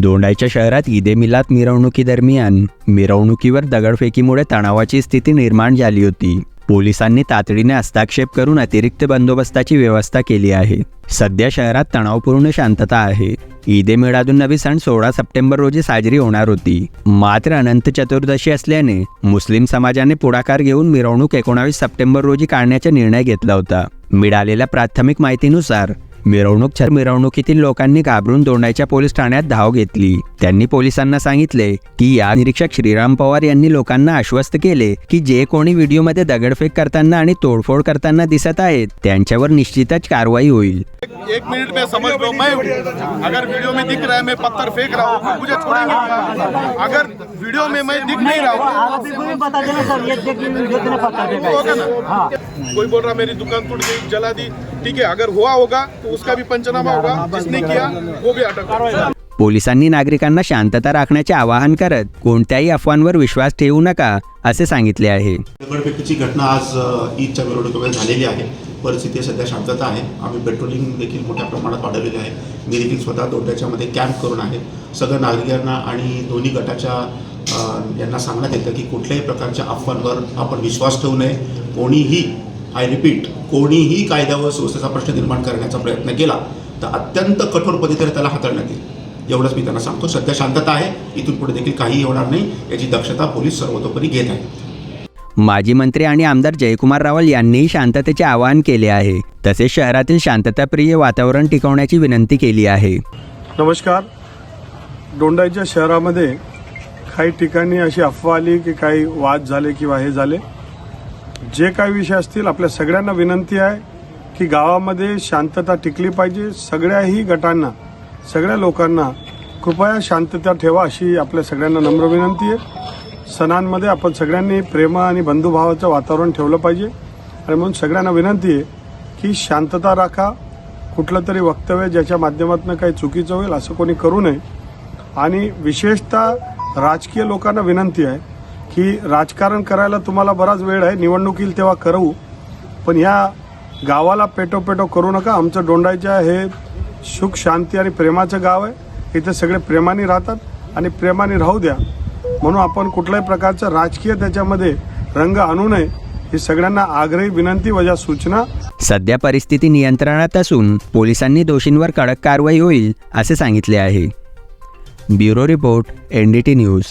दोंडाईच्या शहरात ईदे मिलात मिरवणुकीदरम्यान मिरवणुकीवर दगडफेकीमुळे तणावाची स्थिती निर्माण झाली होती. पोलिसांनी तातडीने हस्तक्षेप करून अतिरिक्त बंदोबस्ताची व्यवस्था केली आहे. सध्या शहरात तणावपूर्ण शांतता आहे. ईदे मिळादून नवी सण सोळा सप्टेंबर रोजी साजरी होणार होती. मात्र अनंत चतुर्दशी असल्याने मुस्लिम समाजाने पुढाकार घेऊन मिरवणूक एकोणावीस सप्टेंबर रोजी काढण्याचा निर्णय घेतला होता. मिळालेल्या प्राथमिक माहितीनुसार मिरवणूक मिरवणुकीतील लोकांनी घाबरून दोंडाईच्या पोलीस ठाण्यात धाव घेतली. त्यांनी पोलिसांना सांगितले की या निरीक्षक श्रीराम पवार यांनी लोकांना आश्वस्त केले की जे कोणी व्हिडिओमध्ये दगडफेक करताना आणि तोडफोड करताना दिसत आहेत त्यांच्यावर निश्चितच कारवाई होईल. एक मिनट में समझ लो मैं अगर वीडियो में दिख रहा है मैं पत्थर फेंक रहा हूँ। मुझे छोड़ेंगे? अगर वीडियो में मैं दिख नहीं रहा हूँ बता देना सर ये हाँ। कोई बोल रहा मेरी दुकान टूट गई जला दी। ठीक है अगर हुआ होगा तो उसका भी पंचनामा होगा। जिसने किया वो भी अटक पोलिसांनी नागरिकांना शांतता राखण्याचे आवाहन करत कोणत्याही अफवांवर विश्वास ठेवू नका असे सांगितले आहे. दगडफेकीची घटना आज ईदच्या मिरवणुकीमध्ये झालेली आहे. परिस्थिती सध्या शांतता आहे. आम्ही पेट्रोलिंग देखील मोठ्या प्रमाणात वाढवलेली आहे. मी देखील स्वतः दोड्याच्यामध्ये कॅम्प करून आहे. सगळ्या नागरिकांना आणि दोन्ही गटाच्या यांना सांगण्यात येतं की कुठल्याही प्रकारच्या अफवांवर आपण विश्वास ठेवू नये. कोणीही आय रिपीट कोणीही कायद्यावर सुव्यवस्थेचा प्रश्न निर्माण करण्याचा प्रयत्न केला तर अत्यंत कठोर पद्धतीने त्याला हाताळण्यात येईल. एवढंच मी त्यांना सांगतो. सध्या शांतता आहे. इथून पुढे देखील काहीही होणार नाही. याची दक्षता पोलीस सर्वतोपरी घेत आहे माजी मंत्री आणि आमदार जयकुमार रावल यांनीही शांततेचे आवाहन केले आहे. तसेच शहरातील शांतताप्रिय वातावरण टिकवण्याची विनंती केली आहे. नमस्कार. दोंडाईच्या शहरामध्ये काही ठिकाणी अशी अफवा आली की काही वाद झाले किंवा हे झाले. जे काही विषय असतील आपल्या सगळ्यांना विनंती आहे की गावामध्ये शांतता टिकली पाहिजे. सगळ्याही गटांना सगळ्या लोकांना कृपया शांतता ठेवा अशी आपल्या सगळ्यांना नम्र विनंती आहे. सणांमध्ये आपण सगळ्यांनी प्रेम आणि बंधुभावाचं वातावरण ठेवलं पाहिजे. आणि म्हणून सगळ्यांना विनंती आहे की शांतता राखा. कुठलं तरी वक्तव्य ज्याच्या माध्यमातून काही चुकीचं होईल असं कोणी करू नये. आणि विशेषतः राजकीय लोकांना विनंती आहे की राजकारण करायला तुम्हाला बराच वेळ आहे निवडणूक येईल तेव्हा करू. पण ह्या गावाला पेटो करू नका. आमचं दोंडाईच्या हे सुख शांती आणि प्रेमाचं गाव आहे. इथे सगळे प्रेमाने राहतात आणि प्रेमाने राहू द्या. म्हणून आपण कुठल्याही प्रकारचं राजकीय त्याच्यामध्ये रंग आणू नये ही सगळ्यांना आग्रही विनंती वजा सूचना. सध्या परिस्थिती नियंत्रणात असून पोलिसांनी दोषींवर कडक कारवाई होईल असे सांगितले आहे. Bureau report N D T news.